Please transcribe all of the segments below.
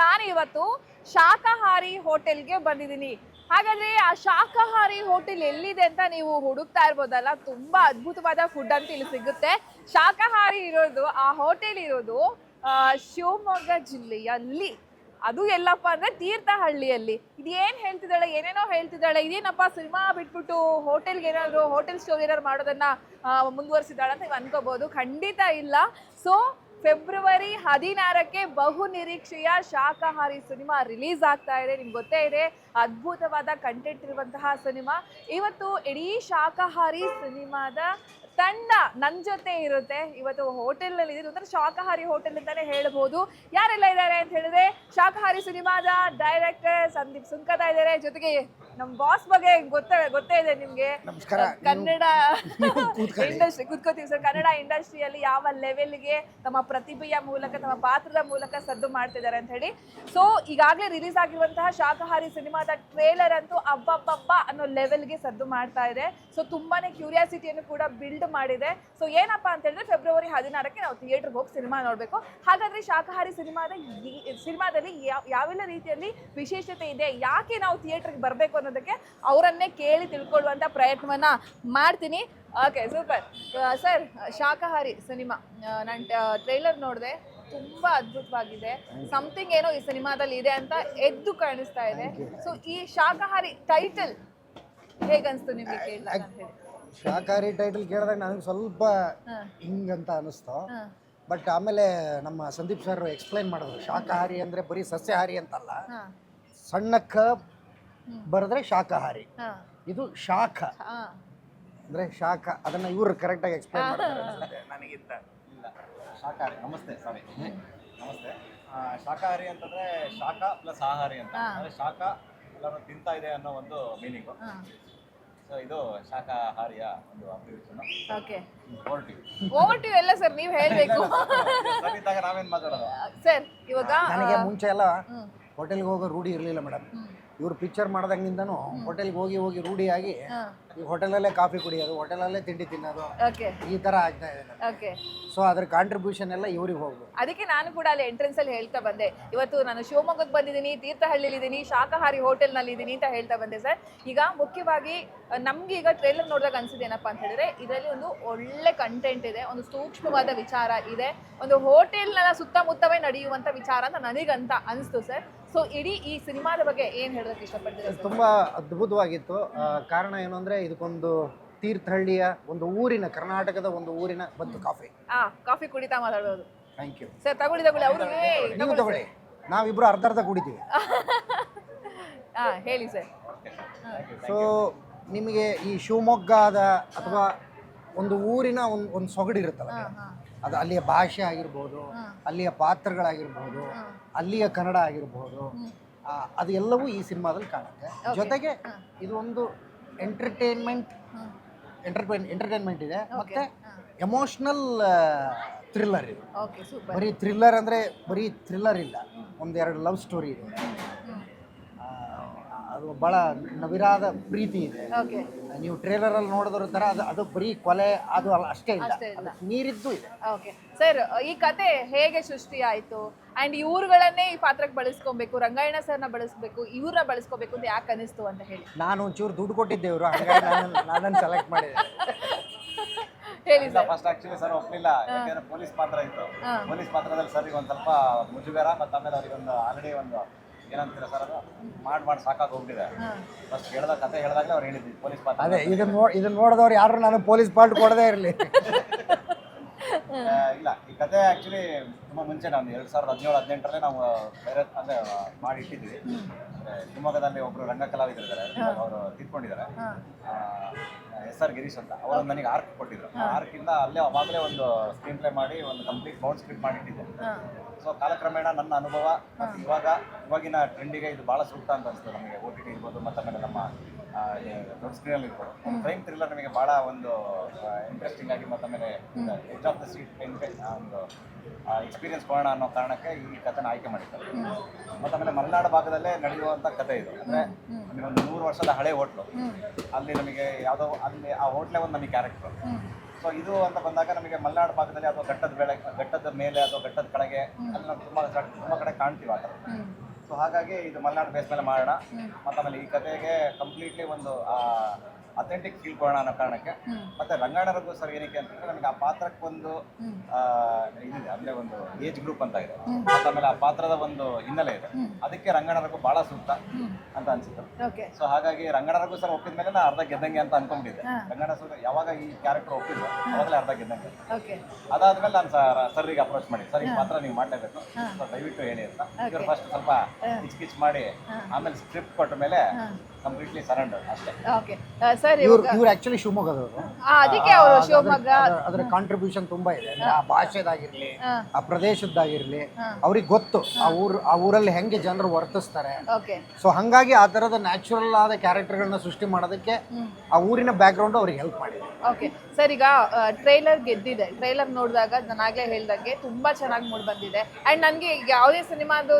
ನಾನು ಇವತ್ತು ಶಾಖಾಹಾರಿ ಹೋಟೆಲ್ಗೆ ಬಂದಿದ್ದೀನಿ. ಹಾಗಾದ್ರೆ ಆ ಶಾಖಾಹಾರಿ ಹೋಟೆಲ್ ಎಲ್ಲಿದೆ ಅಂತ ನೀವು ಹುಡುಕ್ತಾ ಇರ್ಬೋದಲ್ಲ, ತುಂಬಾ ಅದ್ಭುತವಾದ ಫುಡ್ ಅಂತ ಇಲ್ಲಿ ಸಿಗುತ್ತೆ. ಶಾಖಾಹಾರಿ ಇರೋದು, ಆ ಹೋಟೆಲ್ ಇರೋದು ಶಿವಮೊಗ್ಗ ಜಿಲ್ಲೆಯಲ್ಲಿ. ಅದು ಎಲ್ಲಪ್ಪ ಅಂದ್ರೆ ತೀರ್ಥಹಳ್ಳಿಯಲ್ಲಿ. ಇದು ಏನ್ ಹೇಳ್ತಿದ್ದಾಳೆ, ಏನೇನೋ ಹೇಳ್ತಿದ್ದಾಳೆ, ಇದೇನಪ್ಪ ಸಿನಿಮಾ ಬಿಟ್ಬಿಟ್ಟು ಹೋಟೆಲ್ಗೆ ಏನಾದ್ರು, ಹೋಟೆಲ್ ಸ್ಟೋರ್ ಏನಾದ್ರು ಮಾಡೋದನ್ನ ಮುಂದುವರಿಸಿದಾಳೆ ಅಂತ ನೀವು ಅನ್ಕೋಬಹುದು ಖಂಡಿತ ಇಲ್ಲ. ಸೊ ಫೆಬ್ರವರಿ ಹದಿನಾರಕ್ಕೆ ಬಹು ನಿರೀಕ್ಷೆಯ ಶಾಕಾಹಾರಿ ಸಿನಿಮಾ ರಿಲೀಸ್ ಆಗ್ತಾ ಇದೆ. ನಿಮ್ಗೆ ಗೊತ್ತೇ ಇದೆ, ಅದ್ಭುತವಾದ ಕಂಟೆಂಟ್ ಇರುವಂತಹ ಸಿನಿಮಾ. ಇವತ್ತು ಇಡೀ ಶಾಖಾಹಾರಿ ಸಿನಿಮಾದ ತಂಡ ನನ್ನ ಜೊತೆ ಇರುತ್ತೆ. ಇವತ್ತು ಹೋಟೆಲ್ನಲ್ಲಿ ಇದೆ ಒಂಥರ ಶಾಕಾಹಾರಿ ಹೋಟೆಲ್ ಅಂತಲೇ ಹೇಳ್ಬೋದು. ಯಾರೆಲ್ಲ ಇದ್ದಾರೆ ಅಂತ ಹೇಳಿದ್ರೆ, ಶಾಕಾಹಾರಿ ಸಿನಿಮಾದ ಡೈರೆಕ್ಟರ್ ಸಂದೀಪ್ ಸುಂಕದ ಇದ್ದಾರೆ. ಜೊತೆಗೆ ನಮ್ಮ ಬಾಸ್ ಬಗ್ಗೆ ಗೊತ್ತೇ ಗೊತ್ತೇ ಇದೆ ನಿಮ್ಗೆ. ನಮಸ್ಕಾರ. ಕನ್ನಡ ಕೂತ್ಕೊಳ್ಳಿ. ಇಂಡಸ್ಟ್ರಿ ಕೂತ್ಕೋತೀವಿ ಸರ್ ಕನ್ನಡ ಇಂಡಸ್ಟ್ರಿಯಲ್ಲಿ ಯಾವ ಲೆವೆಲ್ಗೆ ತಮ್ಮ ಪ್ರತಿಭೆಯ ಮೂಲಕ ತಮ್ಮ ಪಾತ್ರದ ಮೂಲಕ ಸದ್ದು ಮಾಡ್ತಿದ್ದಾರೆ ಅಂತ ಹೇಳಿ. ಸೊ ಈಗಾಗಲೇ ರಿಲೀಸ್ ಆಗಿರುವಂತಹ ಶಾಖಾಹಾರಿ ಸಿನಿಮಾದ ಟ್ರೇಲರ್ ಅಂತೂ ಅಬ್ಬಬ್ಬಬ್ಬ ಅನ್ನೋ ಲೆವೆಲ್ಗೆ ಸದ್ದು ಮಾಡ್ತಾ ಇದೆ. ಸೊ ತುಂಬಾನೇ ಕ್ಯೂರಿಯಾಸಿಟಿಯನ್ನು ಕೂಡ ಬಿಲ್ಡ್ ಮಾಡಿದೆ. ಸೊ ಏನಪ್ಪಾ ಅಂತ ಹೇಳಿದ್ರೆ ಫೆಬ್ರವರಿ ಹದಿನಾರಕ್ಕೆ ನಾವು ಥಿಯೇಟರ್ಗೆ ಹೋಗಿ ಸಿನಿಮಾ ನೋಡಬೇಕು. ಹಾಗಾದ್ರೆ ಶಾಖಾಹಾರಿ ಸಿನಿಮಾದ ಈ- ಸಿನಿಮಾದಲ್ಲಿ ಯಾವ ಯಾವೆಲ್ಲ ರೀತಿಯಲ್ಲಿ ವಿಶೇಷತೆ ಇದೆ ಯಾಕೆ ನಾವು ಥಿಯೇಟರ್ಗೆ ಬರಬೇಕು ಅನ್ನೋದಕ್ಕೆ ಅವರನ್ನೇ ಕೇಳಿ ತಿಳ್ಕೊಳ್ಳುವಂಥ ಪ್ರಯತ್ನವನ್ನ ಮಾಡ್ತೀನಿ. Okay super sir Shakhahaari cinema. ನಾನು ಟ್ರೈಲರ್ ನೋಡಿದೆ. ತುಂಬಾ ಅದ್ಭುತವಾಗಿದೆ. ಸಮಥಿಂಗ್ ಏನೋ ಈ ಸಿನಿಮಾದಲ್ಲಿ ಇದೆ ಅಂತ ಎದ್ದು ಕಾಣಿಸ್ತಾ ಇದೆ. ಸೊ ಈ ಶಾಕಾಹಾರಿ ಟೈಟಲ್ ಹೇಗನ್ಸ್ತು ನಿಮಗೆ ಕೇಳಿ ಶಾಕಾಹಾರಿ ಟೈಟಲ್ ಕೇಳಿದಾಗ ನನಗೆ ಸ್ವಲ್ಪ. ಹಿಂಗಂತ ಅನಿಸ್ತು ಬಟ್ ಆಮೇಲೆ ನಮ್ಮ ಸಂದೀಪ್ ಸರ್ ಎಕ್ಸ್ಪ್ಲೈನ್ ಮಾಡಿದ್ರು. ಶಾಕಾಹಾರಿ ಅಂದರೆ ಬರೀ ಸಸ್ಯಾಹಾರಿ ಅಂತಲ್ಲ. ಸಣ್ಣಕ್ಕ ಬರೆದ್ರೆ ಶಾಖಾಹಾರಿ. ಇದು ಶಾಖ. ಅಂದ್ರೆ ಶಾಖ ಅದನ್ನ ಇವರು ಕರೆಕ್ಟಾಗಿ ಎಕ್ಸ್ಪ್ಲೈನ್ ಮಾಡ್ತಾರೆ ಅನ್ಸುತ್ತೆ ನನಗಿಂತ. ಇಲ್ಲ ಶಾಖಾಹಾರಿ ನಮಸ್ತೆ ಸಾರಿ ನಮಸ್ತೆ. ಆ, ಶಾಕಾಹಾರಿ ಅಂತಂದ್ರೆ ಶಾಖ ಪ್ಲಸ್ ಆಹಾರಿ ಅಂತ. ಅಂದ್ರೆ ಶಾಖ ಎಲ್ಲರೂ ತಿಂತಾ ಇದೆ ಅನ್ನೋ ಒಂದು ಮೀನಿಂಗು ಸೊ ಇದು ಶಾಖಾಹಾರಿಯ ಒಂದು ಅಬ್ರಿವೇಷನ್ ಓಕೆ ಹೊರಟಿವಿ ಓವರ್ ಟು ಎಲ್ಲ ಸರ್ ನೀವು ಹೇಳ್ಬೇಕು. ಸರಿತಾಗ ನಾವೇನ್ ಮಾತಾಡೋದು? ಸರ್ ಇವಾಗ ನನಗೆ ಮುಂಚೆ ಎಲ್ಲ. ಹೋಟೆಲ್ಗೆ ಹೋಗೋ ರೂಢಿ ಇರಲಿಲ್ಲ ಮೇಡಮ್. ಇವರು ಪಿಕ್ಚರ್ ಮಾಡ್ದಾಗಿಂದನೂ ಹೋಟೆಲ್ಗೆ ಹೋಗಿ ಹೋಗಿ ರೂಢಿಯಾಗಿ ಈ ಹೋಟೆಲಲ್ಲೇ ಕಾಫಿ ಕುಡಿಯೋದು ಹೋಟೆಲಲ್ಲೇ ತಿಂಡಿ ತಿನ್ನೋದು ಓಕೆ ಈ ತರ ಆಗ್ತಾ ಇದೆ ಓಕೆ ಸೊ ಅದ್ರ ಕಾಂಟ್ರಿಬ್ಯೂಷನ್ ಎಲ್ಲ ಇವ್ರಿಗೆ ಹೋಗ್ಬೇಕು. ಅದಕ್ಕೆ ನಾನು ಕೂಡ ಅಲ್ಲಿ ಎಂಟ್ರೆನ್ಸ್ ಅಲ್ಲಿ ಹೇಳ್ತಾ ಬಂದೆ. ಇವತ್ತು ನಾನು ಶಿವಮೊಗ್ಗಕ್ಕೆ ಬಂದಿದ್ದೀನಿ ತೀರ್ಥಹಳ್ಳಿಲಿ ಇದ್ದೀನಿ ಶಾಕಾಹಾರಿ ಹೋಟೆಲ್ನಲ್ಲಿ ಇದ್ದೀನಿ ಅಂತ ಹೇಳ್ತಾ ಬಂದೆ ಸರ್. ಈಗ ಮುಖ್ಯವಾಗಿ ನಮ್ಗೆ ಈಗ ಟ್ರೇಲರ್ ನೋಡಿದಾಗ ಅನ್ಸಿದೆ ಏನಪ್ಪಾ ಅಂತ ಹೇಳಿದ್ರೆ ಇದರಲ್ಲಿ ಒಂದು ಒಳ್ಳೆ ಕಂಟೆಂಟ್ ಇದೆ ಒಂದು ಸೂಕ್ಷ್ಮವಾದ ವಿಚಾರ ಇದೆ. ಒಂದು ಹೋಟೆಲ್ನ ಸುತ್ತಮುತ್ತವೇ ನಡೆಯುವಂತ ವಿಚಾರ ಅಂತ ನನಗಂತ ಅನಿಸ್ತು ಸರ್. ಸೊ ಇಡೀ ಈ ಸಿನಿಮಾದ ಬಗ್ಗೆ ಏನು ಹೇಳೋದಕ್ಕೆ ಇಷ್ಟಪಡ್ತೀರಾ ಸರ್ ತುಂಬ ಅದ್ಭುತವಾಗಿತ್ತು. ಆ, ಕಾರಣ ಏನು ಅಂದರೆ ಇದಕ್ಕೊಂದು ತೀರ್ಥಹಳ್ಳಿಯ ಒಂದು ಊರಿನ ಕರ್ನಾಟಕದ ಒಂದು ಊರಿನ ಬಂತು ಕಾಫಿ. ಆ ಕಾಫಿ ಕುಡಿತಾ ಮಾತಾಡೋದು ಥ್ಯಾಂಕ್ ಯು ಸರ್ ತಗೊಳ್ಳಿ ತಗೊಳ್ಳಿ. ಅವರು ನೀವು ತಗೊಳ್ಳಿ. ನಾವಿಬ್ರು ಅರ್ಧ ಅರ್ಧ ಕುಡಿತೀವಿ. ಹಾ ಹೇಳಿ ಸರ್ ಸೊ ನಿಮಗೆ ಈ ಶಿವಮೊಗ್ಗದ ಅಥವಾ ಒಂದು ಊರಿನ ಒಂದು ಒಂದು ಸೊಗಡಿರುತ್ತಲ್ಲ? ಹಾ ಹಾ. ಅದು ಅಲ್ಲಿಯ ಭಾಷೆ ಆಗಿರ್ಬೋದು. ಅಲ್ಲಿಯ ಪಾತ್ರಗಳಾಗಿರ್ಬೋದು ಅಲ್ಲಿಯ ಕನ್ನಡ ಆಗಿರ್ಬೋದು ಅದು ಎಲ್ಲವೂ ಈ ಸಿನಿಮಾದಲ್ಲಿ ಕಾಣುತ್ತೆ. ಜೊತೆಗೆ ಇದು ಒಂದು ಎಂಟರ್ಟೈನ್ಮೆಂಟ್. ಎಂಟರ್ಟೈನ್ ಎಂಟರ್ಟೈನ್ಮೆಂಟ್ ಇದೆ. ಮತ್ತೆ. ಎಮೋಷ್ನಲ್ ಥ್ರಿಲ್ಲರ್ ಇದು. ಬರೀ ಥ್ರಿಲ್ಲರ್ ಅಂದರೆ ಬರೀ ಥ್ರಿಲ್ಲರ್ ಇಲ್ಲ. ಒಂದೆರಡು ಲವ್ ಸ್ಟೋರಿ ಇದೆ. ಅದು ಭಾಳ ನವಿರಾದ ಪ್ರೀತಿ ಇದೆ. ಓಕೆ ನೀವು ಟ್ರೇಲರಲ್ಲಿ ನೋಡಿದ್ರ ತರ ಅದು ಅದು ಬರೀ ಕೊಲೆ ಅದು ಅಲ್ಲ ಅಷ್ಟೇ ಇಲ್ಲ. ಅಷ್ಟೇ ಇಲ್ಲ. ಅದು ಮೀರಿದ್ದು ಇದೆ. ಓಕೆ ಸರ್ ಈ ಕತೆ ಹೇಗೆ ಸೃಷ್ಟಿ ಆಯ್ತು? ಅಂಡ್ ಇವ್ರುಗಳನ್ನೇ ಈ ಪಾತ್ರಕ್ಕೆ ಬಳಸ್ಕೊಬೇಕು ರಂಗಾಯಣ ಸರ್ನ ಬಳಸ್ಬೇಕು ಇವ್ರನ್ನ ಬಳಸ್ಕೋಬೇಕು ಅಂತ ಯಾಕೆ ಅನಿಸ್ತು ಅಂತ ಹೇಳಿ. ನಾನು ಒಂಚೂರು ದುಡ್ಡು ಕೊಟ್ಟಿದ್ದೆ ಇವರು ಹಂಗಾಗಿ ನಾನು ಸೆಲೆಕ್ಟ್ ಮಾಡಿದೆ. ಹೇಳಿ ಸರ್ ಫಸ್ಟ್ ಆಕ್ಚುಲಿ ಸರ್ ಒಪ್ಲಿಲ್ಲ. ಯಾಕಂದ್ರೆ ಪೊಲೀಸ್ ಪಾತ್ರ ಇತ್ತು. ಹಾ. ಪೊಲೀಸ್ ಪಾತ್ರದಲ್ಲಿ ಸರ್ ಒಂದ್ ಸ್ವಲ್ಪ ಮುಜುಗರ ಮತ್ತೆ ಆಮೇಲೆ ಅವ್ರಿಗೆ ಒಂದು ಆಲ್ರೆಡಿ ಒಂದು ಏನಂತೀರ ಸರ್ ಅದು? ಮಾಡಿ ಮಾಡಿ ಸಾಕಾಗಿ ಹೋಗ್ತಿದೆ ಫಸ್ಟ್ ಹೇಳ್ದಾಗ ಕತೆ ಹೇಳಿದಾಗ ಅವ್ರು ಹೇಳಿದ್ವಿ ಪೊಲೀಸ್ ಪಾತ್ರ ಅದೇ ಇದನ್ನ ನೋ ಇದನ್ನ ನೋಡಿದವ್ರು ಯಾರು ನಾನು ಪೊಲೀಸ್ ಪಾರ್ಟ್ ಕೊಡದೇ ಇರಲಿ. ಇಲ್ಲ ಈ ಕತೆ ಆ್ಯಕ್ಚುಲಿ ತುಂಬಾ ಮುಂಚೆ ನಾನು ಎರಡು ಸಾವಿರದ ಹದಿನೇಳು ಹದಿನೆಂಟರಲ್ಲೇ ನಾವು ಬೇರೆ ಅಂದರೆ ಮಾಡಿ ಇಟ್ಟಿದ್ವಿ ಶಿವಮೊಗ್ಗದಲ್ಲಿ ಒಬ್ರು ರಂಗ ಕಲಾವಿದರಿದ್ದಾರೆ ಅವರು ತಿದ್ಕೊಂಡಿದ್ದಾರೆ. ಎಸ್ ಆರ್ ಗಿರೀಶ್ ಅಂತ ಅವರು ನನಗೆ ಆರ್ಕ್ ಕೊಟ್ಟಿದ್ರು. ಆರ್ಕಿಂದ ಆರ್ಕ್ ಇಂದ ಅಲ್ಲೇ ಅವಾಗಲೇ ಒಂದು ಸ್ಕ್ರೀನ್ ಪ್ಲೇ ಮಾಡಿ ಒಂದು ಕಂಪ್ಲೀಟ್ ಬೌಂಡ್ ಸ್ಕ್ರಿಪ್ಟ್ ಮಾಡಿ ಇಟ್ಟಿದ್ದೆ ಹಾ. ಸೊ ಕಾಲಕ್ರಮೇಣ ನನ್ನ ಅನುಭವ ಮತ್ತು ಇವಾಗ ಇವಾಗಿನ ಟ್ರೆಂಡಿಗೆ ಇದು ಭಾಳ ಸೂಕ್ತ ಅಂತ ಅನಿಸ್ತು ನಮಗೆ. ಓ ಟಿ ಟಿ ಇರ್ಬೋದು ಮತ್ತು ಆಮೇಲೆ ನಮ್ಮ ದೊಡ್ಡ ಸ್ಕ್ರೀನಲ್ಲಿ ಇರ್ಬೋದು. ಕ್ರೈಮ್ ಥ್ರಿಲ್ಲರ್ ನಮಗೆ ಭಾಳ ಒಂದು ಇಂಟ್ರೆಸ್ಟಿಂಗ್ ಆಗಿ ಮತ್ತು ಆಮೇಲೆ ಎಜ್ ಆಫ್ ದ ಸೀಟ್ ಒಂದು ಎಕ್ಸ್ಪೀರಿಯನ್ಸ್ ಕೊಡೋಣ ಅನ್ನೋ ಕಾರಣಕ್ಕೆ ಈ ಕಥೆನ ಆಯ್ಕೆ ಮಾಡಿದ್ದಾರೆ. ಮತ್ತು ಆಮೇಲೆ ಮಲೆನಾಡು ಭಾಗದಲ್ಲೇ ನಡೆಯುವಂಥ ಕಥೆ ಇದು. ಅಂದರೆ ನಮಗೆ ಒಂದು ನೂರು ವರ್ಷದ ಹಳೆ ಹೋಟ್ಲು. ಅಲ್ಲಿ ನಮಗೆ ಯಾವುದೋ ಅಲ್ಲಿ ಆ ಹೋಟ್ಲೇ ಒಂದು ನಮಗೆ ಕ್ಯಾರೆಕ್ಟರ್. ಸೊ ಇದು ಅಂತ ಬಂದಾಗ ನಮಗೆ ಮಲೆನಾಡು ಭಾಗದಲ್ಲಿ ಅಥವಾ ಘಟ್ಟದ ಬೆಳೆ ಘಟ್ಟದ ಮೇಲೆ ಅಥವಾ ಘಟ್ಟದ ಕೆಳಗೆ ಅಲ್ಲಿ ನಾವು ತುಂಬಾ ತುಂಬಾ ಕಡೆ ಕಾಣ್ತೀವಿ ಆ ಥರ. ಸೊ ಹಾಗಾಗಿ ಇದು ಮಲೆನಾಡು ಬೇಸ್ ಮೇಲೆ ಮಾಡೋಣ. ಮತ್ತು ಆಮೇಲೆ ಈ ಕಥೆಗೆ ಕಂಪ್ಲೀಟ್ಲಿ ಒಂದು ಅಥೆಂಟಿಕ್ ಫೀಲ್ ಕೊಡೋಣ ಅನ್ನೋ ಕಾರಣಕ್ಕೆ. ಮತ್ತೆ ರಘು ಸರ್ ಏನಕ್ಕೆ ಅಂತಂದ್ರೆ ನನಗೆ ಆ ಪಾತ್ರಕ್ಕೊಂದು ಇದಿದೆ ಅಂದ್ರೆ ಒಂದು ಏಜ್ ಗ್ರೂಪ್ ಅಂತ ಇದೆ. ಆಮೇಲೆ ಆ ಪಾತ್ರದ ಒಂದು ಹಿನ್ನೆಲೆ ಇದೆ. ಅದಕ್ಕೆ ರಂಗಣ್ಣರಿಗೂ ಬಹಳ ಸೂಕ್ತ ಅಂತ ಅನ್ಸುತ್ತೆ. ಸೊ ಹಾಗಾಗಿ ರಂಗಣ್ಣರಿಗೂ ಸರ್ ಒಪ್ಪಿದ ಮೇಲೆ ನಾ ಅರ್ಧ ಗೆದ್ದಂಗೆ ಅಂತ ಅನ್ಕೊಂಡಿದ್ದೆ ರಂಗಣ್ಣ ಸರ್ ಯಾವಾಗ ಈ ಕ್ಯಾರೆಕ್ಟರ್ ಒಪ್ಪಿದ್ರು ಅವಾಗಲೇ ಅರ್ಧ ಗೆದ್ದಂಗೆ. ಅದಾದ್ಮೇಲೆ ನಾನು ಸರ್ ಸರ್ಗೆ ಅಪ್ರೋಚ್ ಮಾಡಿ. ಸರ್ ಈ ಪಾತ್ರ ನೀವು ಮಾಡಲೇಬೇಕು. ಸೊ ದಯವಿಟ್ಟು ಹೇಳಿ ಅಂತ. ಇವ್ರು ಫಸ್ಟ್ ಸ್ವಲ್ಪ ಕಿಚ್ ಕಿಚ್ ಮಾಡಿ ಆಮೇಲೆ ಸ್ಕ್ರಿಪ್ಟ್ ಕೊಟ್ಟ ಮೇಲೆ ಕಂಪ್ಲೀಟ್ಲಿ ಸರೆಂಡರ್ ಅಷ್ಟೇ. ಓಕೆ ಸರ್ ಇವ್ರು ಇವ್ರು ಆಕ್ಚುಲಿ ಶಿವಮೊಗ್ಗದವರು ಆ, ಅದಕ್ಕೆ ಅವರು ಶಿವಮೊಗ್ಗ ಅದ್ರ- ಕಾಂಟ್ರಿಬ್ಯೂಷನ್ ತುಂಬಾ ಇದೆ. ಅಂದ್ರೆ ಆ ಭಾಷೆದಾಗಿರ್ಲಿ. ಆ ಪ್ರದೇಶದ್ದಾಗಿರ್ಲಿ ಅವ್ರಿಗೆ ಗೊತ್ತು ಆ ಊರ್ ಆ ಊರಲ್ಲಿ ಹೆಂಗೆ ಜನರು ವರ್ತಿಸ್ತಾರೆ. ಓಕೆ. ಸೊ ಹಂಗಾಗಿ ಆ ತರದ ನ್ಯಾಚುರಲ್ ಆದ ಕ್ಯಾರೆಕ್ಟರ್ಗಳನ್ನ ಸೃಷ್ಟಿ ಮಾಡೋದಕ್ಕೆ ಆ ಊರಿನ ಬ್ಯಾಕ್ಗ್ರೌಂಡ್ ಅವ್ರಿಗೆ ಹೆಲ್ಪ್ ಮಾಡಿದೆ ಓಕೆ. ಸರ್ ಈಗ ಟ್ರೈಲರ್ ಗೆದ್ದಿದೆ. ಟ್ರೈಲರ್ ನೋಡಿದಾಗ ನಾನು ಆಗ್ಲೇ ಹೇಳ್ದಂಗೆ ತುಂಬಾ ಚೆನ್ನಾಗಿ ಮೂಡ್ ಬಂದಿದೆ. ಅಂಡ್ ನನಗೆ ಯಾವುದೇ ಸಿನಿಮಾದು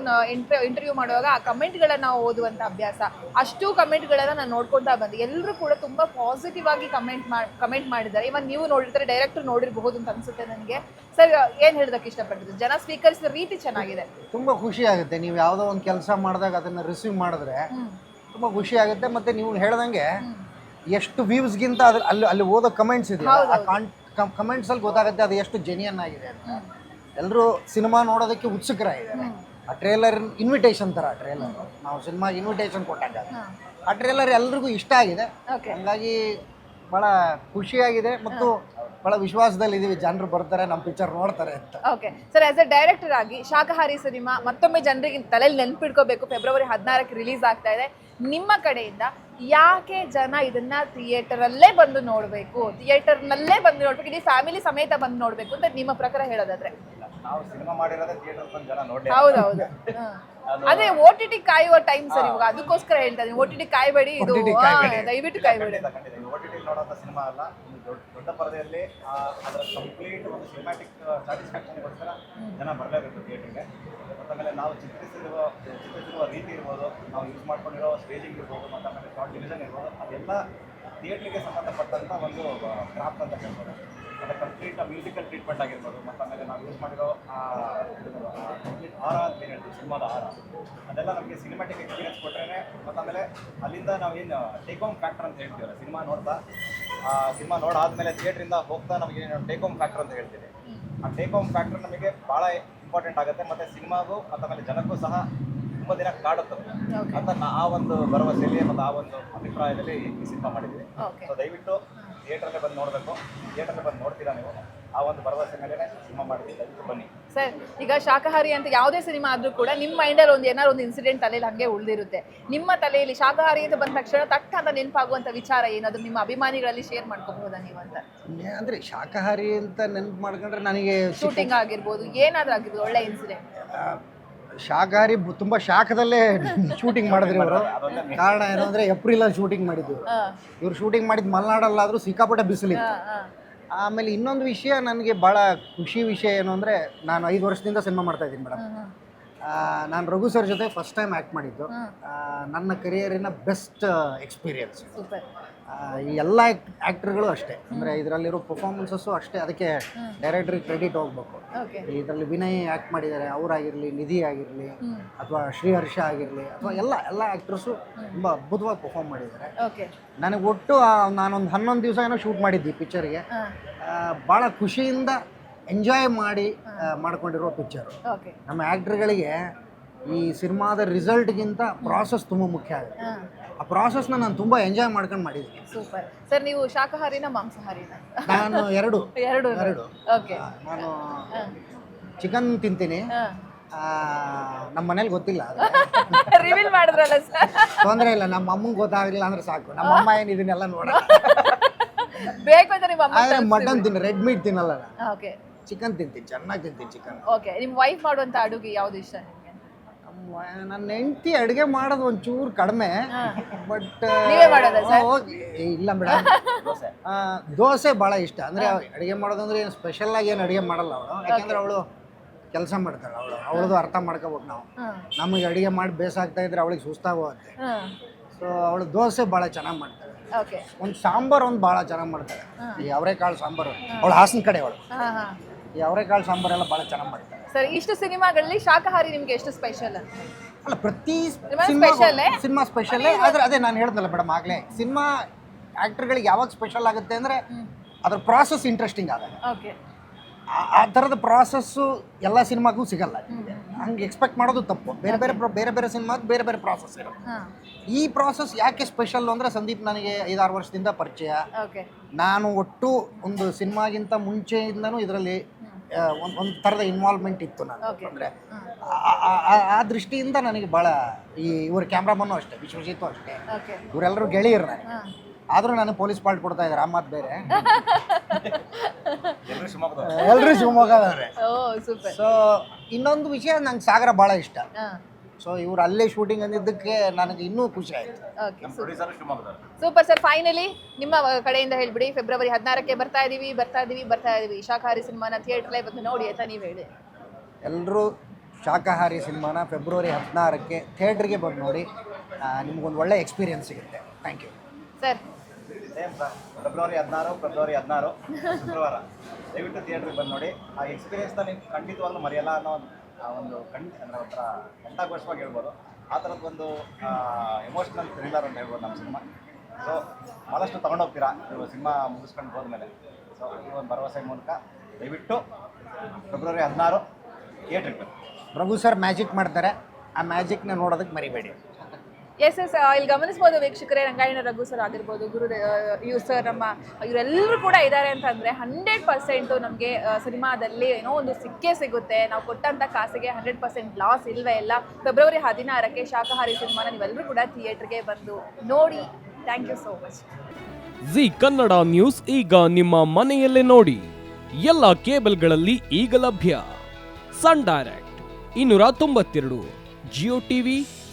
ಇಂಟರ್ವ್ಯೂ ಮಾಡುವಾಗ ಆ ಕಮೆಂಟ್ಗಳನ್ನ ಓದುವಂತ ಅಭ್ಯಾಸ ಅಷ್ಟು ಕಮೆಂಟ್ಗಳನ್ನ ನಾನು ನೋಡ್ಕೊತಾ ಬಂದೆ. ಎಲ್ಲರೂ ಕೂಡ ತುಂಬಾ ಪಾಸಿಟಿವ್ ಆಗಿ ಕಮೆಂಟ್ ಮಾಡಿ ಕಮೆಂಟ್ ಮಾಡಿದ್ದಾರೆ. ಇವನ್ ನೀವು ನೋಡಿರ್ತಾರೆ ಡೈರೆಕ್ಟರ್ ನೋಡಿರಬಹುದು ಅಂತ ಅನ್ಸುತ್ತೆ ನನಗೆ. ಸರ್ ಏನ್ ಹೇಳೋದಕ್ಕೆ ಇಷ್ಟಪಟ್ಟಿದ್ದು? ಜನ ಸ್ವೀಕರಿಸಿದ ರೀತಿ ಚೆನ್ನಾಗಿದೆ. ತುಂಬಾ ಖುಷಿ ಆಗುತ್ತೆ. ನೀವು ಯಾವುದೋ ಒಂದು ಕೆಲಸ ಮಾಡಿದಾಗ ಅದನ್ನ ರಿಸೀವ್ ಮಾಡಿದ್ರೆ. ತುಂಬಾ ಖುಷಿ ಆಗುತ್ತೆ. ಮತ್ತೆ ನೀವು ಹೇಳ್ದಂಗೆ ಎಷ್ಟು ವ್ಯೂಸ್ಗಿಂತ ಅದ್ರ ಅಲ್ಲಿ ಅಲ್ಲಿ ಓದೋ ಕಮೆಂಟ್ಸ್ ಇದೆ ಆ ಕಮೆಂಟ್ಸ್ ಅಲ್ಲಿ ಗೊತ್ತಾಗುತ್ತೆ ಅದು ಎಷ್ಟು ಜೆನ್ಯನ್ ಆಗಿದೆ ಅಂತ. ಎಲ್ಲರೂ ಸಿನಿಮಾ ನೋಡೋದಕ್ಕೆ ಉತ್ಸುಕರಾಗಿದ್ದಾರೆ. ಆ ಟ್ರೇಲರ್ ಇನ್ವಿಟೇಷನ್ ತರ ಟ್ರೇಲರ್ ನಾವು ಸಿನಿಮಾ ಇನ್ವಿಟೇಷನ್ ಕೊಟ್ಟಾಗ ಆ ಟ್ರೇಲರ್ ಎಲ್ರಿಗೂ ಇಷ್ಟ ಆಗಿದೆ. ಓಕೆ ಹಂಗಾಗಿ ಬಹಳ ಖುಷಿಯಾಗಿದೆ ಮತ್ತು ಬಹಳ ವಿಶ್ವಾಸದಲ್ಲಿ ಇದೀವಿ. ಜನರು ಬರ್ತಾರೆ ನಮ್ಮ ಪಿಕ್ಚರ್ ನೋಡ್ತಾರೆ ಅಂತ. Okay sir as a director ಆಗಿ ಶಾಖಾಹಾರಿ ಸಿನಿಮಾ ಮತ್ತೊಮ್ಮೆ ಜನರಿಗೆ ತಲೆಯಲ್ಲಿ ನೆನ್ಪಿಡ್ಕೋಬೇಕು. ಫೆಬ್ರವರಿ ಹದಿನಾರಕ್ಕೆ ರಿಲೀಸ್ ಆಗ್ತಾ ಇದೆ. ನಿಮ್ಮ ಕಡೆಯಿಂದ ಯಾಕೆ ಜನ ಇದನ್ನ ಥಿಯೇಟರ್ ಅಲ್ಲೇ ಬಂದು ನೋಡಬೇಕು? ಥಿಯೇಟರ್ ನಲ್ಲೇ ಬಂದು ನೋಡ್ಬೇಕು. ಇಡೀ ಫ್ಯಾಮಿಲಿ ಸಮೇತ ಬಂದು ನೋಡ್ಬೇಕು ಅಂತ ನಿಮ್ಮ ಪ್ರಕಾರ ಹೇಳೋದಾದ್ರೆ. ನಾವು ಸಿನಿಮಾ ಮಾಡಿರೋದೇ ಥಿಯೇಟರ್ ಬಂದು ಜನ ನೋಡ್ಲಿ ಹೌದೌದು. ಅದೇ ಓ ಟಿ ಟಿ ಕಾಯುವ ಟೈಮ್ ಸರ್ ಇವಾಗ. ಅದಕ್ಕೋಸ್ಕರ ಹೇಳ್ತಾ ಇದ್ದೀನಿ ಓ ಟಿ ಟಿ ಕಾಯಬೇಡಿ ಇದು OTT ಹಾ, ದಯವಿಟ್ಟು ಕಾಯಬೇಡಿ. ಇದು ಓ ಟಿ ಟಿ ನೋಡೋಂಥ ಸಿನಿಮಾ ಅಲ್ಲ. ದೊಡ್ಡ ದೊಡ್ಡ ಪರದೆಯಲ್ಲಿ ಆ, ಅದರ ಕಂಪ್ಲೀಟ್ ಒಂದು ಸಿನಿಮ್ಯಾಟಿಕ್ ಸ್ಯಾಟಿಸ್ಫ್ಯಾಕ್ಷನ್ಗೋಸ್ಕರ ಜನ ಬರಲೇಬೇಕು ಥಿಯೇಟ್ರಿಗೆ ಮತ್ತು ಆಮೇಲೆ ನಾವು ಚಿತ್ರಿಸಿರುವ ಚಿತ್ರಿಸಿರುವ ರೀತಿ ಇರ್ಬೋದು ನಾವು ಯೂಸ್ ಮಾಡ್ಕೊಂಡಿರೋ ಸ್ಟೇಜಿಂಗ್ ಇರ್ಬೋದು ಮತ್ತೆ ಆಮೇಲೆ ಶಾರ್ಟ್ ಡಿವಿಷನ್ ಇರ್ಬೋದು ಅದೆಲ್ಲ ಥಿಯೇಟ್ರಿಗೆ ಸಂಬಂಧಪಟ್ಟಂಥ ಒಂದು ಕ್ರಾಫ್ಟ್ ಅಂತ ಹೇಳ್ಬೋದು. ಮತ್ತು ಕಂಪ್ಲೀಟ್ ಮ್ಯೂಸಿಕಲ್ ಟ್ರೀಟ್ಮೆಂಟ್ ಆಗಿರ್ಬೋದು ಮತ್ತು ಆಮೇಲೆ ನಾವು ಯೂಸ್ ಮಾಡಿರೋ ಕಂಪ್ಲೀಟ್ ಆರ ಅಂತ ಏನು ಹೇಳ್ತೀವಿ ಸಿನಿಮಾದ ಆರ ಅದೆಲ್ಲ ನಮಗೆ ಸಿನಿಮಾಟಿಕ್ ಎಕ್ಸ್ಪೀರಿಯನ್ಸ್ ಕೊಟ್ರೇ ಮತ್ತು ಆಮೇಲೆ ಅಲ್ಲಿಂದ ನಾವು ಏನು ಟೇಕ್ ಹೋಮ್ ಫ್ಯಾಕ್ಟರ್ ಅಂತ ಹೇಳ್ತೀವಲ್ಲ ಸಿನಿಮಾ ನೋಡ್ತಾ ಆ ಸಿನಿಮಾ ನೋಡಾದ್ಮೇಲೆ ಥಿಯೇಟ್ರಿಂದ ಹೋಗ್ತಾ ನಮಗೆ ಟೇಕ್ ಹೋಮ್ ಫ್ಯಾಕ್ಟರ್ ಅಂತ ಹೇಳ್ತೀವಿ ಆ ಟೇಕ್ ಹೋಮ್ ಫ್ಯಾಕ್ಟರ್ ನಮಗೆ ಭಾಳ ಇಂಪಾರ್ಟೆಂಟ್ ಆಗುತ್ತೆ ಮತ್ತು ಸಿನಿಮಾಗೂ ಮತ್ತು ಆಮೇಲೆ ಜನಕ್ಕೂ ಸಹ ತುಂಬ ದಿನ ಕಾಡುತ್ತದೆ. ಅಂತ ನಾ- ಆ ಒಂದು ಭರವಸೆಯಲ್ಲಿ ಮತ್ತು ಆ ಒಂದು ಅಭಿಪ್ರಾಯದಲ್ಲಿ ಈ ಸಿನಿಮಾ ಮಾಡಿದ್ವಿ ಓಕೆ ಸೊ ದಯವಿಟ್ಟು ಥಿಯೇಟ್ರಲ್ಲೇ ಬಂದು ನೋಡಬೇಕು. ಥಿಯೇಟ್ರಲ್ಲೇ ಬಂದು ನೋಡ್ತೀರಾ ನೀವು? ಆ ಒಂದು ಭರವಸೆ ಮೇಲೆ ಸಿನಿಮಾ ಮಾಡಿದ್ವಿ ದಯವಿಟ್ಟು ಬನ್ನಿ. ಸರ್ ಈಗ ಶಾಕಾಹಾರಿ ಅಂತ ಯಾವುದೇ ಸಿನಿಮಾ ಆದ್ರೂ ಕೂಡ ನಿಮ್ಮ ಮೈಂಡಲ್ಲಿ ಒಂದು ಏನಾದ್ರು ಒಂದು ಇನ್ಸಿಡೆಂಟ್ ತಲೆಯಲ್ಲಿ ಹಂಗೆ ಉಳಿದಿರುತ್ತೆ. ನಿಮ್ಮ ತಲೆಯಲ್ಲಿ ಶಾಕಾಹಾರಿ ಅಂತ ಬಂದ ತಕ್ಷಣ ತಟ್ಟ ಅಂತ ನೆನಪಾಗುವಂತ ವಿಚಾರ ಏನಾದ್ರು ನಿಮ್ಮ ಅಭಿಮಾನಿಗಳಲ್ಲಿ ಶೇರ್ ಮಾಡ್ಕೋಬಹುದಾ ನೀವು ಅಂತ? ಅಂದ್ರೆ ಶಾಕಾಹಾರಿ ಅಂತ ನೆನ್ಪು ಮಾಡ್ಕೊಂಡ್ರೆ ನನಗೆ ಶೂಟಿಂಗ್ ಆಗಿರ್ಬೋದು ಏನಾದ್ರೂ ಆಗಿರ್ಬೋದು ಒಳ್ಳೆ ಇನ್ಸಿಡೆಂಟ್ ಬು- ತುಂಬಾ ಶಾಖದಲ್ಲೇ ಶೂಟಿಂಗ್ ಮಾಡಿದ್ರು ಇವರು. ಕಾರಣ ಏನು ಅಂದ್ರೆ ಏಪ್ರಿಲ್ ಅಲ್ಲಿ ಶೂಟಿಂಗ್ ಮಾಡಿದ್ವಿ ಹಾ. ಇವ್ರು ಶೂಟಿಂಗ್ ಮಾಡಿದ ಮಲ್ನಾಡಲ್ಲಾದ್ರೂ ಸಿಕ್ಕಾಪಟ್ಟೆ ಬಿಸಿಲಿತ್ತು. ಆಮೇಲೆ ಇನ್ನೊಂದು ವಿಷಯ ನನಗೆ ಭಾಳ ಖುಷಿ ವಿಷಯ ಏನು ಅಂದರೆ ನಾನು ಐದು ವರ್ಷದಿಂದ ಸಿನಿಮಾ ಮಾಡ್ತಾ ಇದ್ದೀನಿ ಮೇಡಮ್ ನಾನು ರಘು ಸರ್ ಜೊತೆ ಫಸ್ಟ್ ಟೈಮ್ ಆ್ಯಕ್ಟ್ ಮಾಡಿದ್ದು. ನನ್ನ ಕರಿಯರಿನ ಬೆಸ್ಟ್ ಎಕ್ಸ್ಪೀರಿಯನ್ಸ್ ಎಲ್ಲ ಆ್ಯಕ್ಟರ್ಗಳು ಅಷ್ಟೇ. ಅಂದರೆ ಇದರಲ್ಲಿರೋ ಪರ್ಫಾರ್ಮೆನ್ಸಸ್ಸು ಅಷ್ಟೇ. ಅದಕ್ಕೆ ಡೈರೆಕ್ಟ್ರಿಗೆ ಕ್ರೆಡಿಟ್ ಹೋಗ್ಬೇಕು. ಇದರಲ್ಲಿ ವಿನಯ್ ಆ್ಯಕ್ಟ್ ಮಾಡಿದ್ದಾರೆ ಅವರಾಗಿರಲಿ ನಿಧಿ ಆಗಿರಲಿ ಅಥವಾ ಶ್ರೀಹರ್ಷ ಆಗಿರಲಿ ಅಥವಾ ಎಲ್ಲ ಎಲ್ಲ ಆ್ಯಕ್ಟ್ರಸ್ಸು ತುಂಬ ಅದ್ಭುತವಾಗಿ ಪರ್ಫಾರ್ಮ್ ಮಾಡಿದ್ದಾರೆ ನನಗೆ ಒಟ್ಟು ನಾನೊಂದು ಹನ್ನೊಂದು ದಿವಸ ಏನೋ ಶೂಟ್ ಮಾಡಿದ್ದೆ ಪಿಕ್ಚರ್ಗೆ ಭಾಳ ಖುಷಿಯಿಂದ ಎಂಜಾಯ್ ಮಾಡಿ ಮಾಡ್ಕೊಂಡಿರೋ ಪಿಕ್ಚರು ನಮ್ಮ ಆ್ಯಕ್ಟ್ರ್ಗಳಿಗೆ ಈ ಸಿನಿಮಾದ ರಿಸಲ್ಟ್ಗಿಂತ ಪ್ರಾಸೆಸ್ ತುಂಬ ಮುಖ್ಯ ಆಗುತ್ತೆ. ಆ ಪ್ರಾಸೆಸ್ನ ನಾನು ತುಂಬ ಎಂಜಾಯ್ ಮಾಡ್ಕೊಂಡು ಮಾಡಿದ್ದೀನಿ. ಸೂಪರ್ ಸರ್ ನೀವು ಶಾಕಾಹಾರಿನ ಮಾಂಸಾಹಾರಿನ? ನಾನು ಎರಡು. ಎರಡು ಎರಡು. ಓಕೆ ನಾನು ಚಿಕನ್ ತಿಂತೀನಿ. ನಮ್ಮ ಮನೇಲಿ ಗೊತ್ತಿಲ್ಲ ರಿವೀಲ್ ಮಾಡಿದ್ರಲ್ಲ ಸರ್ ತೊಂದರೆ ಇಲ್ಲ ನಮ್ಮ ಅಮ್ಮಂಗೆ ಗೊತ್ತಾಗಲಿಲ್ಲ ಅಂದ್ರೆ ಸಾಕು. ನಮ್ಮ ಅಮ್ಮ ಏನು ಇದನ್ನೆಲ್ಲ ನೋಡ ಬೇಕು ಅಂತ ನಿಮ್ಮ ಅಮ್ಮ ಆದ್ರೆ ಮಟನ್ ತಿನ್ನ ರೆಡ್ ಮೀಟ್ ತಿನ್ನಲ್ಲ ನಾನು. ಓಕೆ ಚಿಕನ್ ತಿಂತೀನಿ ಚೆನ್ನಾಗಿ ತಿಂತೀನಿ ಚಿಕನ್ ಓಕೆ ನಿಮ್ಮ ವೈಫ್ ಮಾಡುವಂತ ಅಡುಗೆ ಯಾವ್ದು ಇಷ್ಟ? ನಿಮಗೆ ನನ್ನ ಹೆಂಡತಿ ಅಡುಗೆ ಮಾಡೋದು ಒಂಚೂರು ಕಡಿಮೆ ಬಟ್ ನೀವೇ ಮಾಡೋದಾ sir? ಇಲ್ಲ ಮೇಡಮ್ ದೋಸೆ. ಭಾಳ ಇಷ್ಟ. ಅಂದರೆ ಅಡುಗೆ ಮಾಡೋದಂದ್ರೆ ಏನು ಸ್ಪೆಷಲ್ ಆಗಿ ಏನು ಅಡುಗೆ ಮಾಡಲ್ಲ ಅವಳು. ಯಾಕೆಂದ್ರೆ ಅವಳು ಕೆಲಸ ಮಾಡ್ತಾಳೆ ಅವಳು. ಅವಳದು ಅರ್ಥ ಮಾಡ್ಕೋಬೇಕು ನಾವು. ನಮಗೆ ಅಡುಗೆ ಮಾಡಿ ಬೇಸಾಗ್ತಾ ಇದ್ರೆ ಅವಳಿಗೆ ಸುಸ್ತಾಗೋಗುತ್ತೆ. ಸೊ ಅವಳು ದೋಸೆ ಭಾಳ ಚೆನ್ನಾಗಿ ಮಾಡ್ತಾಳೆ. ಓಕೆ ಒಂದು ಸಾಂಬಾರು ಒಂದು ಭಾಳ ಚೆನ್ನಾಗಿ ಮಾಡ್ತಾಳೆ. ಈ ಅವರೆಕಾಳು ಸಾಂಬಾರು. ಅವಳು ಹಾಸನ ಕಡೆ ಅವಳು. ಹಾ ಹಾ. ಈ ಅವರೆಕಾಳು ಸಾಂಬಾರೆಲ್ಲ ಭಾಳ ಚೆನ್ನಾಗಿ ಮಾಡ್ತಾರೆ ಸರ್ ಇಷ್ಟು ಸಿನಿಮಾಗಳಲ್ಲಿ ಶಾಕಾಹಾರಿ ನಿಮ್ಗೆ ಎಷ್ಟು ಸ್ಪೆಷಲ್ ಅಲ್ಲ ಪ್ರತಿ special ಏ? ಸಿನಿಮಾ ಸ್ಪೆಷಲ್ ಆದ್ರೆ ಅದೇ ನಾನು ಹೇಳ್ದಲ್ಲ ಮೇಡಮ್ ಆಗ್ಲೇ. ಸಿನಿಮಾ ಆಕ್ಟರ್ಗಳಿಗೆ ಯಾವಾಗ ಸ್ಪೆಷಲ್ ಆಗುತ್ತೆ ಅಂದ್ರೆ ಅದ್ರ ಪ್ರಾಸೆಸ್ ಇಂಟ್ರೆಸ್ಟಿಂಗ್ ಆದಾಗ. ಓಕೆ ಆ- ಆ ಥರದ ಪ್ರಾಸೆಸ್ಸು ಎಲ್ಲ ಸಿನಿಮಾಗೂ ಸಿಗಲ್ಲ. ಹಂಗೆ ಎಕ್ಸ್ಪೆಕ್ಟ್ ಮಾಡೋದು ತಪ್ಪು. ಬೇರೆ ಬೇರೆ ಪ್ರ- ಬೇರೆ ಬೇರೆ ಸಿನಿಮಾದ ಬೇರೆ ಬೇರೆ ಪ್ರಾಸೆಸ್ ಇರುತ್ತೆ. ಹಾ. ಈ ಪ್ರಾಸೆಸ್ ಯಾಕೆ ಸ್ಪೆಷಲ್ ಅಂದ್ರೆ ಸಂದೀಪ್ ನನಗೆ ಐದಾರು ವರ್ಷದಿಂದ ಪರಿಚಯ. ಓಕೆ ನಾನು ಒಟ್ಟು ಒಂದು ಸಿನಿಮಾಗಿಂತ ಮುಂಚೆಯಿಂದನೂ ಇದರಲ್ಲಿ ಒಂದು ಒಂದು ಥರದ ಇನ್ವಾಲ್ವ್ಮೆಂಟ್ ಇತ್ತು ನಾನು ಅಂದ್ರೆ ಆ ದೃಷ್ಟಿಯಿಂದ ನನಗೆ ಭಾಳ ಈ ಇವ್ರ ಕ್ಯಾಮ್ರಾಮನ್ನು ಅಷ್ಟೇ ವಿಶ್ವಜಿತ್ತು ಅಷ್ಟೇ. ಇವರೆಲ್ಲರೂ ಗೆಳೆಯರು ನನಗೆ. ಆದರೂ ನಾನು ಪೊಲೀಸ್ ಪಾಲ್ಟ್ ಕೊಡ್ತಾ ಇದ್ದಾರೆ ಆ ಮಾತು ಬೇರೆ. ಎಲ್ಲರೂ ಶಿವಮೊಗ್ಗದವ್ರೆ. ಸೂಪರ್ ಸೊ ಇನ್ನೊಂದು ವಿಷಯ ನಂಗೆ ಸಾಗರ ಭಾಳ ಇಷ್ಟ. ಸೊ ಇವ್ರು ಅಲ್ಲೇ ಶೂಟಿಂಗ್ ಅಂದಿದ್ದಕ್ಕೆ ನನಗೆ ಇನ್ನೂ ಖುಷಿ ಆಯಿತು. ಸೂಪರ್ ಸರ್ ಫೈನಲಿ ನಿಮ್ಮ ಕಡೆಯಿಂದ ಹೇಳ್ಬಿಡಿ ಫೆಬ್ರವರಿ ಹದಿನಾರಕ್ಕೆ ಬರ್ತಾ ಇದೀವಿ ಬರ್ತಾ ಇದೀವಿ ಬರ್ತಾ ಇದೀವಿ. ಶಾಖಾಹಾರಿ ಸಿನಿಮಾನ ಥಿಯೇಟರ್ಲೇ ಬಂದು ನೋಡಿ ಅಂತ ನೀವು ಹೇಳಿ. ಎಲ್ಲರೂ ಶಾಖಾಹಾರಿ ಸಿನಿಮಾನ ಫೆಬ್ರವರಿ ಹದಿನಾರಕ್ಕೆ ಥಿಯೇಟ್ರಿಗೆ ಬಂದು ನೋಡಿ ನಿಮ್ಗೊಂದು ಒಳ್ಳೆ ಎಕ್ಸ್ಪೀರಿಯನ್ಸ್ ಸಿಗುತ್ತೆ. ಥ್ಯಾಂಕ್ ಯು ಸರ್ ಫೆಬ್ರವರಿ ಹದಿನಾರು ಫೆಬ್ರವರಿ ಹದಿನಾರು ಶುಕ್ರವಾರ. ದಯವಿಟ್ಟು ಥಿಯೇಟ್ರಿಗೆ ಬಂದು ನೋಡಿ. ಆ ಎಕ್ಸ್ಪೀರಿಯನ್ಸ್ನ ನೀವು ಖಂಡಿತವಾಗ್ಲೂ ಮರೆಯಲ್ಲ ಅನ್ನೋ ಒಂದು ಆ ಒಂದು ಕಣ್ಣು ಅಂದರೆ ಒಂಥರ ಕಂಠಾಘೋಷವಾಗಿ ಹೇಳ್ಬೋದು. ಆ ಥರದ ಒಂದು ಎಮೋಷ್ನಲ್ ಥ್ರಿಲ್ಲರ್ ಅಂತ ಹೇಳ್ಬೋದು ನಮ್ಮ ಸಿನಿಮಾ. ಸೊ ಭಾಳಷ್ಟು ತೊಗೊಂಡೋಗ್ತೀರಾ? ನೀವು ಸಿನಿಮಾ ಮುಗಿಸ್ಕೊಂಡು ಹೋದ್ಮೇಲೆ. ಸೊ ಈ ಒಂದು ಭರವಸೆ ಮೂಲಕ ದಯವಿಟ್ಟು ಫೆಬ್ರವರಿ ಹದಿನಾರು ಥಿಯೇಟ್ರಿಗೆ ಪ್ರಭು ಸರ್ ಮ್ಯಾಜಿಕ್ ಮಾಡ್ತಾರೆ. ಆ ಮ್ಯಾಜಿಕ್ನ ನೋಡೋದಕ್ಕೆ ಮರಿಬೇಡಿ. ಎಸ್ ಎಸ್ ಇಲ್ಲಿ ಗಮನಿಸ್ಬೋದು ವೀಕ್ಷಕರೇ, ರಂಗಾಯಣ ರಘು ಸರ್ ಆಗಿರ್ಬೋದು ಗುರು ಇವ್ ಸರ್ ನಮ್ಮ, ಇವರೆಲ್ಲರೂ ಕೂಡ ಇದ್ದಾರೆ ಅಂತಂದ್ರೆ ಹಂಡ್ರೆಡ್ ಪರ್ಸೆಂಟು ನಮಗೆ ಸಿನಿಮಾದಲ್ಲಿ ಏನೋ ಒಂದು ಸಿಕ್ಕೇ ಸಿಗುತ್ತೆ. ನಾವು ಕೊಟ್ಟಂತ ಕಾಸಿಗೆ ಹಂಡ್ರೆಡ್ ಪರ್ಸೆಂಟ್ ಲಾಸ್ ಇಲ್ಲವೇ ಇಲ್ಲ. ಫೆಬ್ರವರಿ ಹದಿನಾರಕ್ಕೆ ಶಾಕಾಹಾರಿ ಸಿನಿಮಾನ ನೀವೆಲ್ಲರೂ ಕೂಡ ಥಿಯೇಟ್ರಿಗೆ ಬಂದು ನೋಡಿ. Thank you so much Zee Kannada news ಈಗ ನಿಮ್ಮ ಮನೆಯಲ್ಲೇ ನೋಡಿ. ಎಲ್ಲ ಕೇಬಲ್ಗಳಲ್ಲಿ ಈಗ ಲಭ್ಯ. ಸನ್ ಡೈರೆಕ್ಟ್ ಇನ್ನೂರ ತೊಂಬತ್ತೆರಡು ಜಿಯೋ ಟಿವಿ